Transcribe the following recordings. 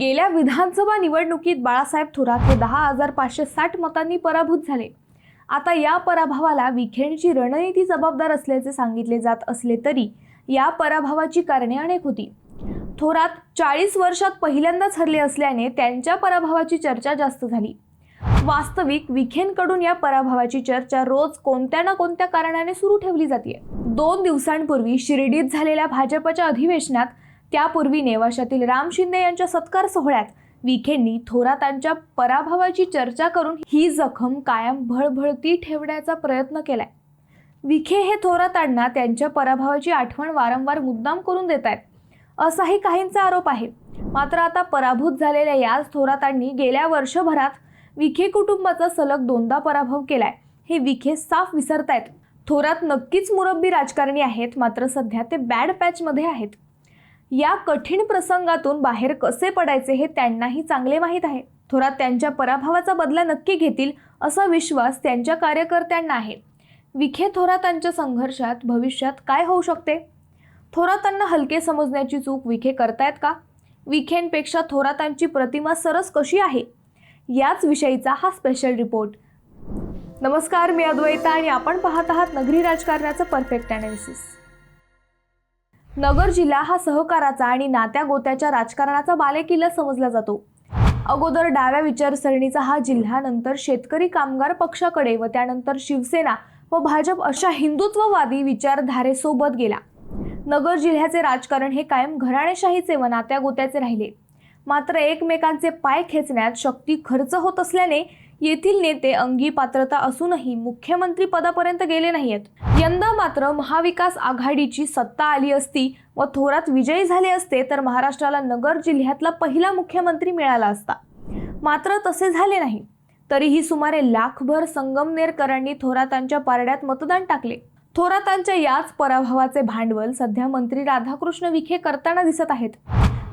गेल्या विधानसभा निवडणुकीत बाळासाहेब थोरात हे दहा हजार पाचशे साठ मतांनी पराभूत झाले. आता या पराभवाला विखेंची रणनीती जबाबदार असल्याचे सांगितले जात असले तरी या पराभवाची कारणे अनेक होती. थोरात चाळीस वर्षात पहिल्यांदाच हरले असल्याने त्यांच्या पराभवाची चर्चा जास्त झाली. वास्तविक विखेंकडून या पराभवाची चर्चा रोज कोणत्या ना कोणत्या कारणाने सुरू ठेवली जाते. दोन दिवसांपूर्वी शिर्डीत झालेल्या भाजपच्या अधिवेशनात त्यापूर्वी नेवाशातील राम शिंदे यांच्या सत्कार सोहळ्यात विखेंनी थोरातांच्या पराभवाची चर्चा करून ही जखम कायम भळभळती ठेवण्याचा प्रयत्न केलाय. विखे हे थोरातांना त्यांच्या पराभवाची आठवण वारंवार मुद्दाम करून देत आहेत. असाही काहींचा आरोप आहे. मात्र आता पराभूत झालेल्या याच थोरातांनी गेल्या वर्षभरात विखे कुटुंबाचा सलग दोनदा पराभव केलाय. हे विखे साफ विसरतायत. थोरात नक्कीच मुरब्बी राजकारणी आहेत मात्र सध्या ते बॅड पॅचमध्ये आहेत. या कठीण प्रसंगातून बाहेर कसे पडायचे हे त्यांनाही चांगले माहीत आहे. थोरात त्यांच्या पराभवाचा बदला नक्की घेतील असा विश्वास त्यांच्या कार्यकर्त्यांना आहे. विखे थोरातांच्या संघर्षात भविष्यात काय होऊ शकते? थोरातांना हलके समजण्याची चूक विखे करतायत का? विखेंपेक्षा थोरातांची प्रतिमा सरस कशी आहे? याच विषयीचा हा स्पेशल रिपोर्ट नमस्कार मी अद्वैता आणि आपण पाहत आहात नगरी राजकारणाचं परफेक्ट अनालिसिस नगर जिल्हा हा सहकाराचा आणि नात्या गोत्याच्या राजकारणाचा बालेकिल्ला समजला जातो. अगोदर डाव्या विचारसरणीचा हा जिल्हा नंतर शेतकरी कामगार पक्षाकडे व त्यानंतर शिवसेना व भाजप अशा हिंदुत्ववादी विचारधारेसोबत गेला. नगर जिल्ह्याचे राजकारण हे कायम घराणेशाहीचे व नात्या गोत्याचे राहिले. मात्र एकमेकांचे पाय खेचण्यात शक्ती खर्च होत असल्याने येथील नेते अंगी पात्रता असूनही मुख्यमंत्री पदापर्यंत गेले नाहीत यंदा मात्र महाविकास आघाडीची सत्ता आली असती व थोरात विजयी झाले असते तर महाराष्ट्राला नगर जिल्ह्यातला पहिला मुख्यमंत्री मिळाला असता. मात्र तसे झाले नाही. तरीही सुमारे लाखभर संगमनेरकरांनी थोरातांच्या पारड्यात मतदान टाकले. थोरातांच्या याच पराभवाचे भांडवल सध्या मंत्री राधाकृष्ण विखे करताना दिसत आहेत.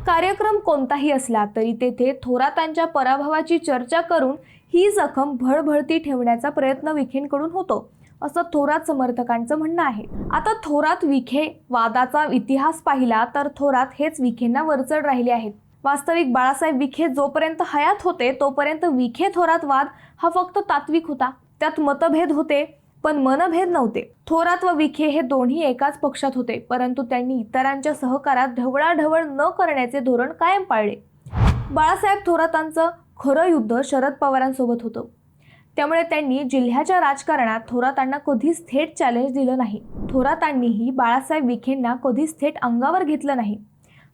कार्यक्रम कोणताही असला तरी तेथे थोरातांच्या पराभवाची चर्चा करून ही जखम भळभळती ठेवण्याचा प्रयत्न विखेंकडून होतो असं थोरात समर्थकांचं म्हणणं आहे. आता थोरात विखे वादाचा इतिहास पाहिला तर थोरात हेच विखेंना वरचढ राहिले आहेत. वास्तविक बाळासाहेब विखे जोपर्यंत हयात होते तोपर्यंत विखे थोरात वाद हा फक्त तात्विक होता. त्यात मतभेद होते पण मनभेद नव्हते. थोरात व विखे हे दोन्ही एकाच पक्षात होते परंतु त्यांनी इतरांच्या सहकारात ढवळाढवळ न करण्याचे धोरण कायम पाळले. बाळासाहेब थोरातांचं खरं युद्ध शरद पवारांसोबत होतं. त्यामुळे त्यांनी जिल्ह्याच्या राजकारणात थोरातांना कधीच थेट चॅलेंज दिलं नाही. थोरातांनीही बाळासाहेब विखेंना कधीच थेट अंगावर घेतलं नाही.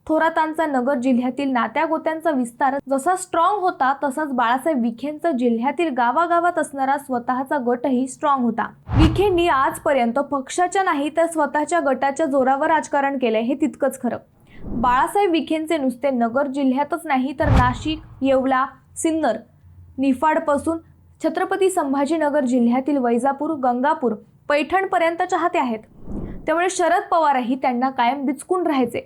थोरातांचा नगर जिल्ह्यातील नात्यागोत्यांचा विस्तार जसा स्ट्रॉंग होता तसाच बाळासाहेब विखेंचा जिल्ह्यातील गावागावात असणारा स्वतःचा गटही स्ट्रॉंग होता. विखेंनी आजपर्यंत पक्षाच्या नाही तर स्वतःच्या गटाच्या जोरावर राजकारण केलंय हे तितकंच खरं. बाळासाहेब विखेंचे नुसते नगर जिल्ह्यातच नाही तर नाशिक येवला सिन्नर निफाडपासून छत्रपती संभाजीनगर जिल्ह्यातील वैजापूर गंगापूर पैठणपर्यंत चाहते आहेत. त्यामुळे शरद पवारही त्यांना कायम बिचकून राहायचे.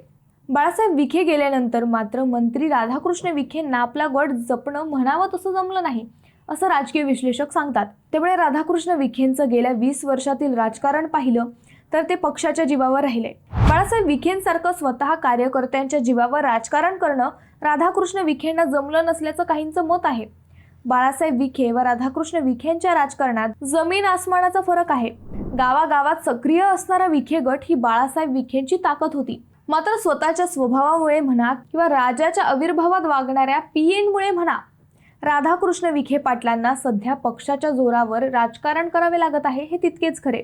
बाळासाहेब विखे गेल्यानंतर मात्र मंत्री राधाकृष्ण विखेंना आपला गट जपणं म्हणावं तसं जमलं नाही असं राजकीय विश्लेषक सांगतात. त्यामुळे राधाकृष्ण विखेंचं गेल्या वीस वर्षातील राजकारण पाहिलं तर ते पक्षाच्या जीवावर राहिले. बाळासाहेब विखेंसारखं स्वतः कार्यकर्त्यांच्या जीवावर राजकारण करणं राधाकृष्ण विखेंना जमलं नसल्याचं काहींचं मत आहे. बाळासाहेब विखे व राधाकृष्ण विखेंच्या राजकारणात जमीन आसमानाचा फरक आहे. गावागावात सक्रिय असणारा विखे गट ही बाळासाहेब विखेंची ताकद होती. मात्र स्वतःच्या स्वभावामुळे म्हणा किंवा राजाच्या आविर्भावात वागणाऱ्या पीएनमुळे म्हणा राधाकृष्ण विखे पाटलांना सध्या पक्षाच्या जोरावर राजकारण करावे लागत आहे हे तितकेच खरे.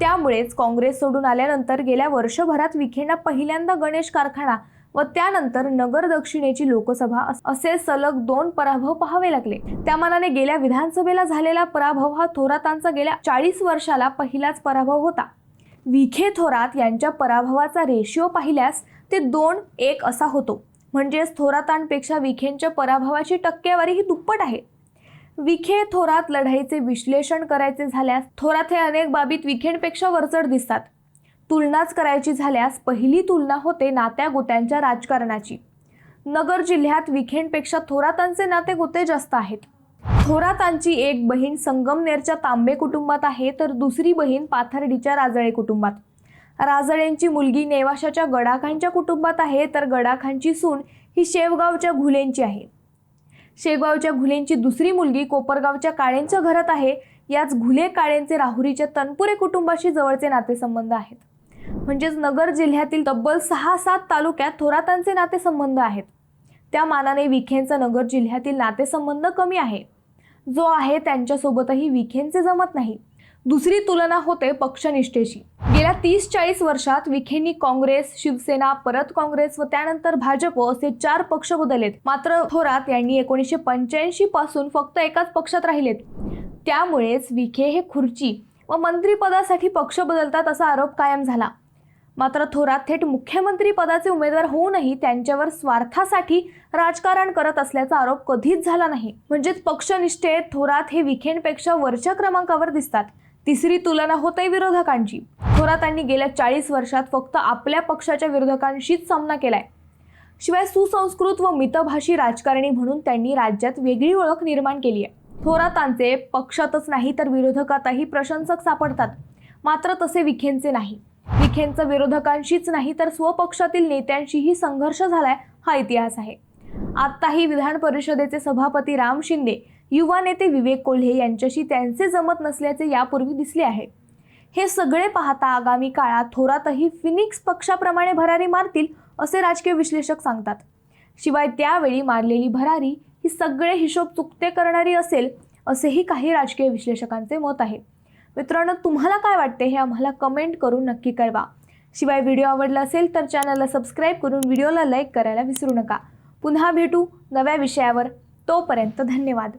त्यामुळेच काँग्रेस सोडून आल्यानंतर गेल्या वर्षभरात विखेंना पहिल्यांदा गणेश कारखाना व त्यानंतर नगर दक्षिणेची लोकसभा अस- असे सलग दोन पराभव पाहावे लागले. त्या मानाने गेल्या विधानसभेला झालेला पराभव हा थोरातांचा गेल्या चाळीस वर्षाला पहिलाच पराभव होता. विखे थोरात यांच्या पराभवाचा रेशिओ पाहिल्यास ते दोन एक असा होतो. म्हणजेच थोरातांपेक्षा विखेंच्या पराभवाची टक्केवारी ही दुप्पट आहे. विखे थोरात लढाईचे विश्लेषण करायचे झाल्यास थोरात हे अनेक बाबीत विखेंपेक्षा वरचढ दिसतात. तुलनाच करायची झाल्यास पहिली तुलना होते नात्या गोत्यांच्या राजकारणाची. नगर जिल्ह्यात विखेंडपेक्षा थोरातांचे नाते गोते जास्त आहेत. थोरातांची एक बहीण संगमनेरच्या तांबे कुटुंबात आहे तर दुसरी बहीण पाथर्डीच्या राजळे कुटुंबात. राजळेंची मुलगी नेवाशाच्या गडाखांच्या कुटुंबात आहे तर गडाखांची सून ही शेवगावच्या घुलेंची आहे. शेगावच्या घुलेंची दुसरी मुलगी कोपरगावच्या काळेंच्या घरात आहे याच घुले काळेंचे राहुरीच्या तनपुरे कुटुंबाशी जवळचे नातेसंबंध आहेत. म्हणजेच नगर जिल्ह्यातील तब्बल सहा सात तालुक्यात थोरातांचे नातेसंबंध आहेत. त्या मानाने विखेंचा नगर जिल्ह्यातील नातेसंबंध कमी आहे. जो आहे त्यांच्यासोबतही विखेंचे जमत नाही. दुसरी तुलना होते पक्षनिष्ठेशी. गेल्या तीस चाळीस वर्षात विखेंनी काँग्रेस शिवसेना परत काँग्रेस व त्यानंतर भाजप असे चार पक्ष बदललेत. मात्र थोरात यांनी एकोणीसशे पंच्याऐंशी पासून फक्त एकाच पक्षात राहिलेत. त्यामुळेच विखे हे खुर्ची व मंत्रिपदासाठी पक्ष बदलतात असा आरोप कायम झाला. मात्र थोरात थेट मुख्यमंत्री पदाचे उमेदवार होऊनही त्यांच्यावर स्वार्थासाठी राजकारण करत असल्याचा आरोप कधीच झाला नाही. म्हणजेच पक्षनिष्ठे थोरात हे विखेंपेक्षा वरच्या क्रमांकावर दिसतात. तिसरी तुलना होते विरोधकांची. थोरातांनी गेल्या चाळीस वर्षात फक्त आपल्या पक्षाच्या विरोधकांशीच सामना केलाय. शिवाय सुसंस्कृत व मितभाषी राजकारणी म्हणून त्यांनी राज्यात वेगळी ओळख निर्माण केली आहे. थोरातांचे पक्षातच नाही तर विरोधकातही प्रशंसक सापडतात. मात्र तसे विखेंचे नाही. विखेंचं विरोधकांशीच नाही तर स्वपक्षातील नेत्यांशीही संघर्ष झालाय हा इतिहास आहे. आत्ताही विधान परिषदेचे सभापती राम शिंदे युवा नेते विवेक कोल्हे यांच्याशी त्यांचे जमत नसल्याचे यापूर्वी दिसले आहे. हे सगळे पाहता आगामी काळात थोरातही फिनिक्स पक्षाप्रमाणे भरारी मारतील असे राजकीय विश्लेषक सांगतात. शिवाय त्यावेळी मारलेली भरारी ही सगळे हिशोब चुकते करणारी असेल असेही काही राजकीय विश्लेषकांचे मत आहे. मित्रांनो तुम्हाला काय वाटते हे आम्हाला कमेंट करून नक्की कळवा. शिवाय व्हिडिओ आवडला असेल तर चॅनलला सबस्क्राईब करून व्हिडिओला लाईक करायला विसरू नका. पुन्हा भेटू नव्या विषयावर. तोपर्यंत धन्यवाद.